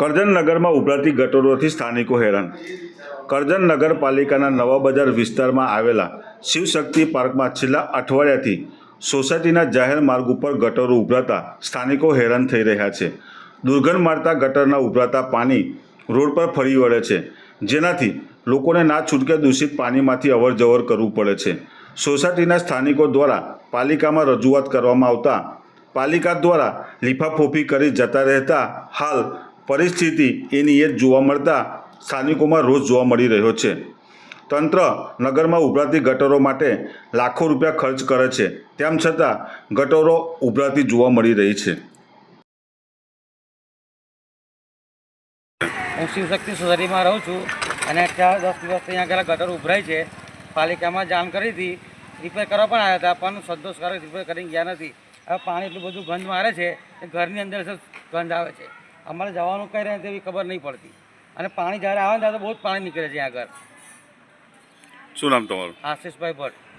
કરજણ નગરમાં ઉભરાતી ગટરોથી સ્થાનિકો હેરાન. કરજણ નગરપાલિકાના નવા બજાર વિસ્તારમાં આવેલા શિવશક્તિ પાર્કમાં છેલ્લા અઠવાડિયાથી સોસાયટીના જાહેર માર્ગ ઉપર ગટરો ઉભરાતા સ્થાનિકો હેરાન થઈ રહ્યા છે. દુર્ગંધ મારતા ગટરના ઉભરાતા પાણી રોડ પર ફરી વળે છે. જેનાથી લોકોને ના છૂટકે દૂષિત પાણીમાંથી અવરજવર કરવું પડે છે. સોસાયટીના સ્થાનિકો દ્વારા પાલિકામાં રજૂઆત કરવામાં આવતા પાલિકા દ્વારા લીફાફોફી કરી જતા રહેતા હાલ પરિસ્થિતિ એની એ જોવા મળતા સ્થાનિકોમાં રોજ જોવા મળી રહ્યો છે. તંત્ર નગરમાં ઉભરાતી ગટરો માટે લાખો રૂપિયા ખર્ચ કરે છે. તેમ છતાં ગટરો ઉભરાતી જોવા મળી રહી છે. હું શિવશક્તિ સોસાયટીમાં રહું છું અને ચાર દસ દિવસથી અહીંયા આગળ ગટર ઉભરાય છે. પાલિકામાં જાણ કરી હતી. રિપેર કરવા પણ આવ્યા હતા, પણ સંતોષકારક રિપેર કરીને ગયા નથી. હવે પાણી એટલું બધું ગંધ મારે છે ઘરની અંદર ગંધ આવે છે. અમારે જવાનું કઈ રહે તેવી ખબર નહીં પડતી. અને પાણી જ્યારે આવે ને ત્યારે તો બહુ જ પાણી નીકળે છે આગળ. શું નામ તમારું? આશીષભાઈ ભટ્ટ.